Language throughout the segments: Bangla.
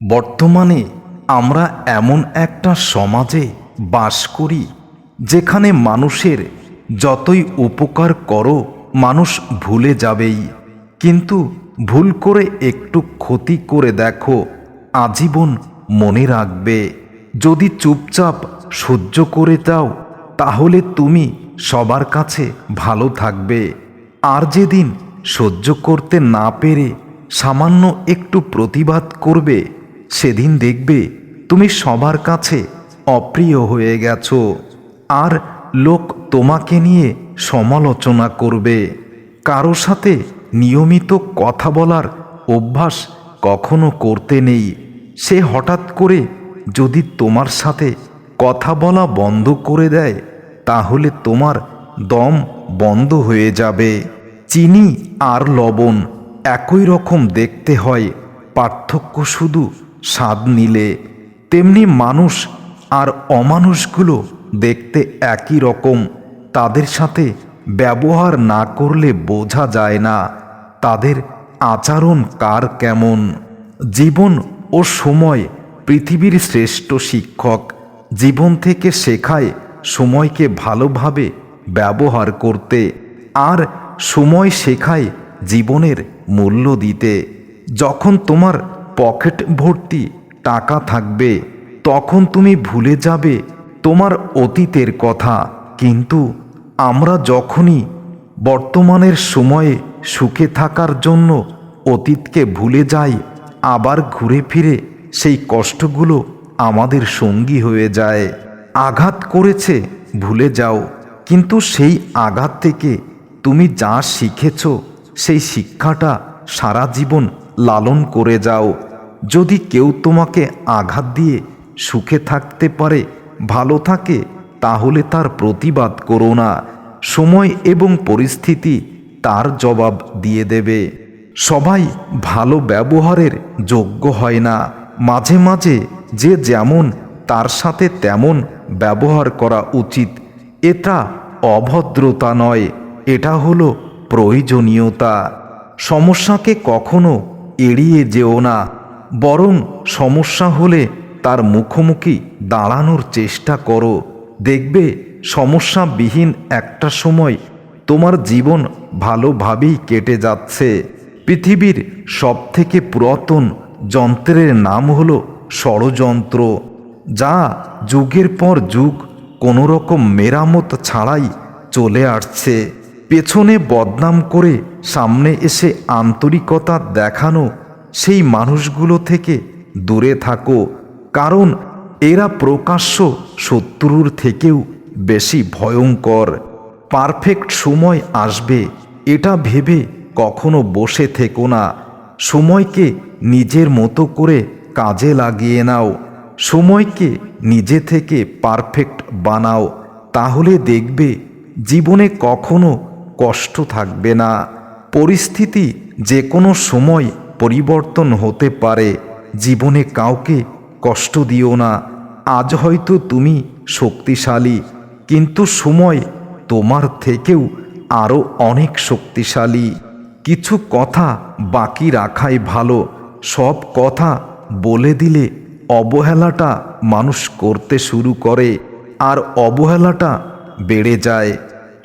বর্তমানে আমরা এমন একটা সমাজে বাস করি যেখানে মানুষের যতই উপকার করো, মানুষ ভুলে যাবেই। কিন্তু ভুল করে একটু ক্ষতি করে দেখো, আজীবন মনে রাখবে। যদি চুপচাপ সহ্য করে দাও তাহলে তুমি সবার কাছে ভালো থাকবে। আর যেদিন সহ্য করতে না পেরে সামান্য একটু প্রতিবাদ করবে সেদিন দেখবে তুমি সবার কাছে অপ্রিয় হয়ে গেছো। আর লোক তোমাকে নিয়ে সমালোচনা করবে। কারও সাথে নিয়মিত কথা বলার অভ্যাস কখনো করতে নেই। সে হঠাৎ করে যদি তোমার সাথে কথা বলা বন্ধ করে দেয়, তাহলে তোমার দম বন্ধ হয়ে যাবে। চিনি আর লবণ একই রকম দেখতে হয়। পার্থক্য শুধু স্বাদ নিলে, তেমনি মানুষ আর অমানুষগুলো দেখতে একই রকম। তাদের সাথে ব্যবহার না করলে বোঝা যায় না, তাদের আচরণ কার কেমন। জীবন ও সময় পৃথিবীর শ্রেষ্ঠ শিক্ষক। জীবন থেকে শেখায় সময়কে ভালোভাবে ব্যবহার করতে, আর সময় শেখায় জীবনের মূল্য দিতে। যখন তোমার পকেট ভর্তি টাকা থাকবে, তখন তুমি ভুলে যাবে তোমার অতীতের কথা। কিন্তু আমরা যখনই বর্তমানের সময়ে সুখে থাকার জন্য অতীতকে ভুলে যাই, আবার ঘুরে ফিরে সেই কষ্টগুলো আমাদের সঙ্গী হয়ে যায়। আঘাত করেছে, ভুলে যাও। কিন্তু সেই আঘাত থেকে তুমি যা শিখেছ, সেই শিক্ষাটা সারা জীবন লালন করে যাও। যদি কেউ তোমাকে আঘাত দিয়ে সুখে থাকতে পারে, ভালো থাকে, তাহলে তার প্রতিবাদ করো না। সময় এবং পরিস্থিতি তার জবাব দিয়ে দেবে। সবাই ভালো ব্যবহারের যোগ্য হয় না। মাঝে মাঝে যে যেমন তার সাথে তেমন ব্যবহার করা উচিত। এটা অভদ্রতা নয়, এটা হলো প্রয়োজনীয়তা। সমস্যাকে কখনো এড়িয়ে যেও না, বরং সমস্যা হলে তার মুখোমুখি দাঁড়ানোর চেষ্টা করো। দেখবে সমস্যাবিহীন একটা সময় তোমার জীবন ভালোভাবেই কেটে যাচ্ছে। পৃথিবীর সবথেকে পুরাতন যন্ত্রের নাম হল ষড়যন্ত্র, যা যুগের পর যুগ কোনো রকম মেরামত ছাড়াই চলে আসছে। পেছনে বদনাম করে সামনে এসে আন্তরিকতা দেখানো সেই মানুষগুলো থেকে দূরে থাকো, কারণ এরা প্রকাশ্য শত্রুর থেকেও বেশি ভয়ঙ্কর। পারফেক্ট সময় আসবে, এটা ভেবে কখনো বসে থেকো না। সময়কে নিজের মতো করে কাজে লাগিয়ে নাও। সময়কে নিজে থেকে পারফেক্ট বানাও, তাহলে দেখবে জীবনে কখনো কষ্ট থাকবে না। পরিস্থিতি যে কোনো সময় পরিবর্তন হতে পারে। জীবনে কাউকে কষ্ট দিও না। আজ হয়তো তুমি শক্তিশালী, কিন্তু সময় তোমার থেকেও আরও অনেক শক্তিশালী। কিছু কথা বাকি রাখাই ভালো। সব কথা বলে দিলে অবহেলাটা মানুষ করতে শুরু করে, আর অবহেলাটা বেড়ে যায়।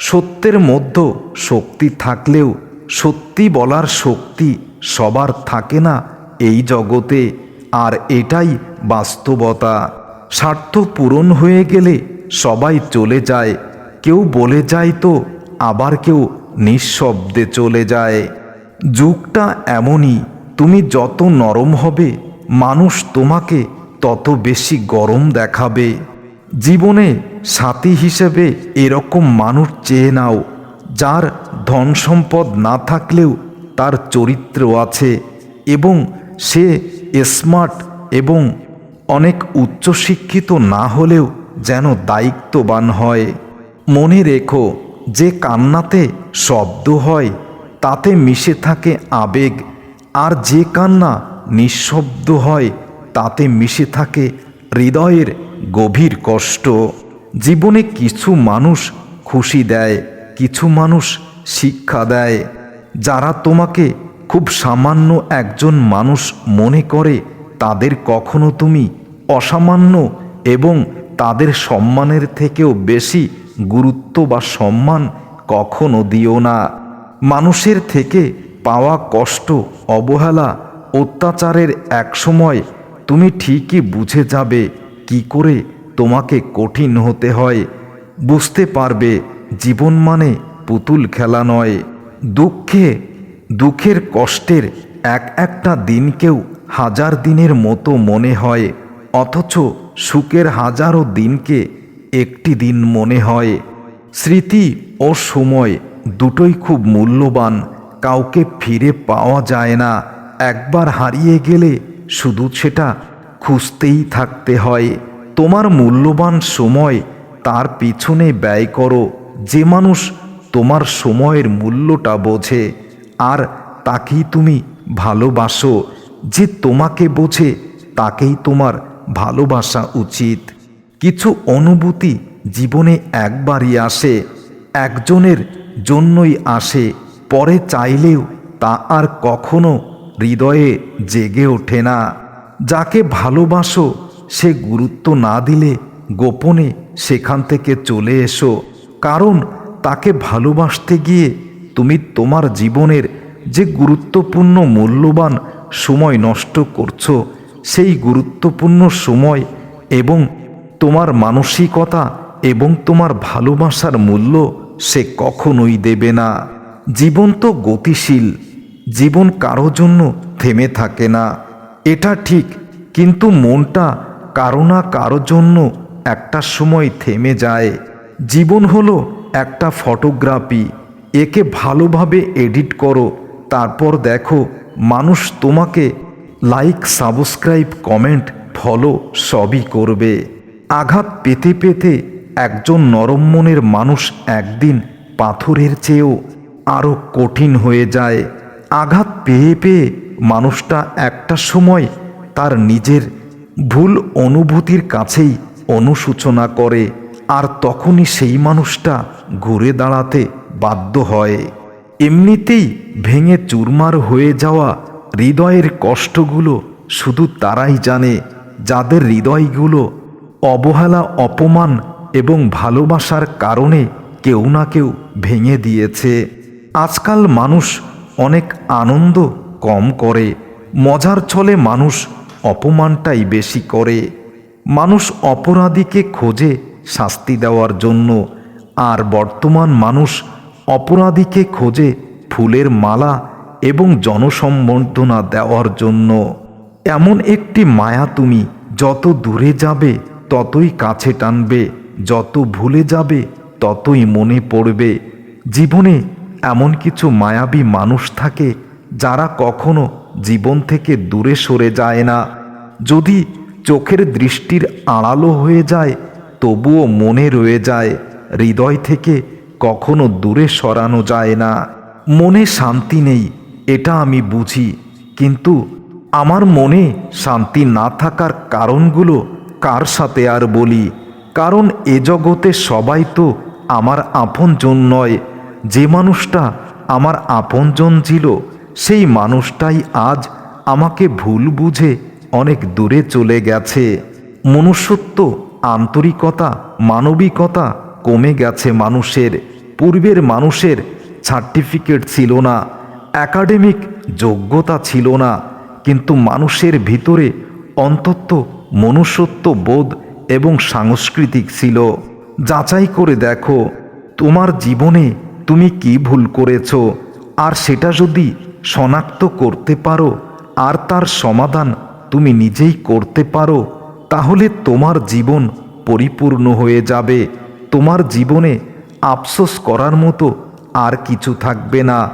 সত্যের মধ্যে শক্তি থাকলেও সত্যি বলার শক্তি সবার থাকে না এই জগতে, আর এটাই বাস্তবতা। স্বার্থ পূরণ হয়ে গেলে সবাই চলে যায়, কেউ বলে যায় তো, আবার কেউ নিঃশব্দে চলে যায়। যুগটা এমনই, তুমি যত নরম হবে, মানুষ তোমাকে তত বেশি গরম দেখাবে। জীবনে সাথী হিসেবে এরকম মানুষ চেয়ে নাও, যার ধন সম্পদ না থাকলেও তার চরিত্র আছে এবং সে স্মার্ট এবং অনেক উচ্চশিক্ষিত না হলেও যেন দায়িত্ববান হয়। মনে রেখো, যে কান্নাতে শব্দ হয়, তাতে মিশে থাকে আবেগ, আর যে কান্না নিঃশব্দ হয়, তাতে মিশে থাকে হৃদয়ের গভীর কষ্ট। জীবনে কিছু মানুষ খুশি দেয়, কিছু মানুষ শিক্ষা দেয়। যারা তোমাকে খুব সামান্য একজন মানুষ মনে করে, তাদের কখনো তুমি অসামান্য এবং তাদের সম্মানের থেকেও বেশি গুরুত্ব বা সম্মান কখনো দিও না। মানুষের থেকে পাওয়া কষ্ট, অবহেলা, অত্যাচারের একসময় তুমি ঠিকই বুঝে যাবে কি করে তোমাকে কঠিন হতে হয়। বুঝতে পারবে, জীবন মানে পুতুল খেলা নয়। দুঃখে, দুঃখের কষ্টের এক একটা দিনকেও হাজার দিনের মতো মনে হয়, অথচ সুখের হাজারো দিনকে একটি দিন মনে হয়। স্মৃতি ও সময় দুটোই খুব মূল্যবান, কাউকে ফিরে পাওয়া যায় না। একবার হারিয়ে গেলে শুধু সেটা খুঁজতেই থাকতে হয়। তোমার মূল্যবান সময় তার পিছনে ব্যয় করো। যে মানুষ তোমার সময়ের মূল্যটা বোঝে, আর তাকেই তুমি ভালোবাসো। যে তোমাকে বোঝে, তাকেই তোমার ভালোবাসা উচিত। কিছু অনুভূতি জীবনে একবারই আসে, একজনের জন্যই আসে, পরে চাইলেও তা আর কখনো হৃদয়ে জেগে ওঠে না। যাকে ভালোবাসো সে গুরুত্ব না দিলে গোপনে সেখান থেকে চলে এসো। কারণ তাকে ভালোবাসতে গিয়ে তুমি তোমার জীবনের যে গুরুত্বপূর্ণ মূল্যবান সময় নষ্ট করছ, সেই গুরুত্বপূর্ণ সময় এবং তোমার মানসিকতা এবং তোমার ভালোবাসার মূল্য সে কখনোই দেবে না। জীবন তো গতিশীল, জীবন কারও জন্য থেমে থাকে না। এটা ঠিক, কিন্তু মনটা কারও না কারও জন্য একটা সময় থেমে যায়। জীবন হলো একটা ফটোগ্রাফি। একে ভালোভাবে এডিট করো, তারপর দেখো মানুষ তোমাকে লাইক, সাবস্ক্রাইব, কমেন্ট, ফলো সবই করবে। আঘাত পেতে পেতে একজন নরম মনের মানুষ একদিন পাথরের চেয়েও আরও কঠিন হয়ে যায়। আঘাত পেয়ে পেয়ে মানুষটা একটা সময় তার নিজের ভুল অনুভূতির কাছেই অনুসূচনা করে, আর তখনই সেই মানুষটা ঘুরে দাঁড়াতে বাধ্য হয়। এমনিতেই ভেঙে চুরমার হয়ে যাওয়া হৃদয়ের কষ্টগুলো শুধু তারাই জানে, যাদের হৃদয়গুলো অবহেলা, অপমান এবং ভালোবাসার কারণে কেউ না কেউ ভেঙে দিয়েছে। আজকাল মানুষ অনেক আনন্দ কম করে, মজার ছলে মানুষ অপমানটাই বেশি করে। মানুষ অপরাধীকে খোঁজে শাস্তি দেওয়ার জন্য, আর বর্তমান মানুষ অপরাধীকে খোঁজে ফুলের মালা এবং জনসম্বর্ধনা দেওয়ার জন্য। এমন একটি মায়া তুমি যত দূরে যাবে, ততই কাছে টানবে, যত ভুলে যাবে, ততই মনে পড়বে। জীবনে এমন কিছু মায়াবী মানুষ থাকে যারা কখনো জীবন থেকে দূরে সরে যায় না। যদি চোখের দৃষ্টির আড়ালো হয়ে যায়, তবুও মনে রয়ে যায়, হৃদয় থেকে কখনো দূরে সরানো যায় না। মনে শান্তি নেই, এটা আমি বুঝি। কিন্তু আমার মনে শান্তি না থাকার কারণগুলো কার সাথে আর বলি? কারণ এ জগতে সবাই তো আমার আপনজন নয়। যে মানুষটা আমার আপনজন ছিল সেই মানুষটাই আজ আমাকে ভুল বুঝে অনেক দূরে চলে গেছে। মনুষ্যত্ব, আন্তরিকতা, মানবিকতা কমে গেছে মানুষের। পূর্বের মানুষের সার্টিফিকেট ছিল না একাডেমিক যোগ্যতা ছিল না, কিন্তু মানুষের ভিতরে অন্তত মনুষ্যত্ব বোধ এবং সাংস্কৃতিক ছিল। যাচাই করে দেখো, তোমার জীবনে তুমি কি ভুল করেছ? আর সেটা যদি শনাক্ত করতে পারো, আর তার সমাধান তুমি নিজেই করতে পারো, তাহলে তোমার জীবন পরিপূর্ণ হয়ে যাবে। তোমার জীবনে আফসোস করার মতো আর কিছু থাকবে না।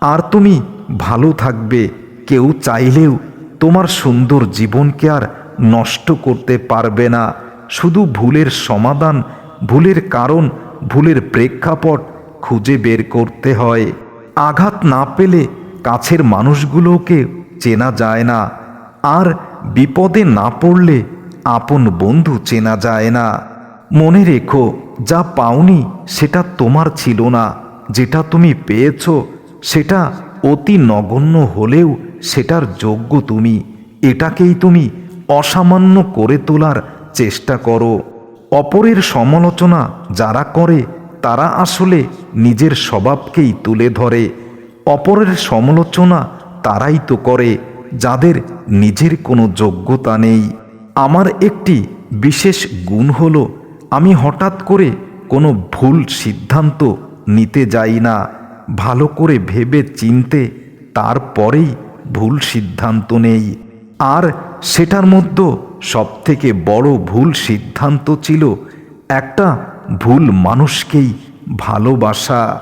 আর তুমি ভালো থাকবে, কেউ চাইলেও তোমার সুন্দর জীবনকে আর নষ্ট করতে পারবে না। শুধু ভুলের সমাধান, ভুলের কারণ, ভুলের প্রেক্ষাপট খুঁজে বের করতে হয়। আঘাত না পেলে কাছের মানুষগুলোকে চেনা যায় না। আর বিপদে না পড়লে আপন বন্ধু চেনা যায় না। মনে রেখো, যা পাওনি সেটা তোমার ছিল না। যেটা তুমি পেয়েছ সেটা অতি নগণ্য হলেও সেটার যোগ্য তুমি। এটাকেই তুমি অসামান্য করে তোলার চেষ্টা করো। অপরের সমালোচনা যারা করে, তারা আসলে নিজের স্বভাবকেই তুলে ধরে। অপরের সমালোচনা তারাই তো করে, যাদের নিজের কোনো যোগ্যতা নেই। আমার একটি বিশেষ গুণ হলো, আমি হঠাৎ করে কোনো ভুল সিদ্ধান্ত নিতে যাই না। ভালো করে ভেবে চিনতে তারপরেই ভুল সিদ্ধান্ত নেই। আর সেটার মধ্যে সবথেকে বড় ভুল সিদ্ধান্ত ছিল, একটা ভুল মানুষকেই ভালোবাসা।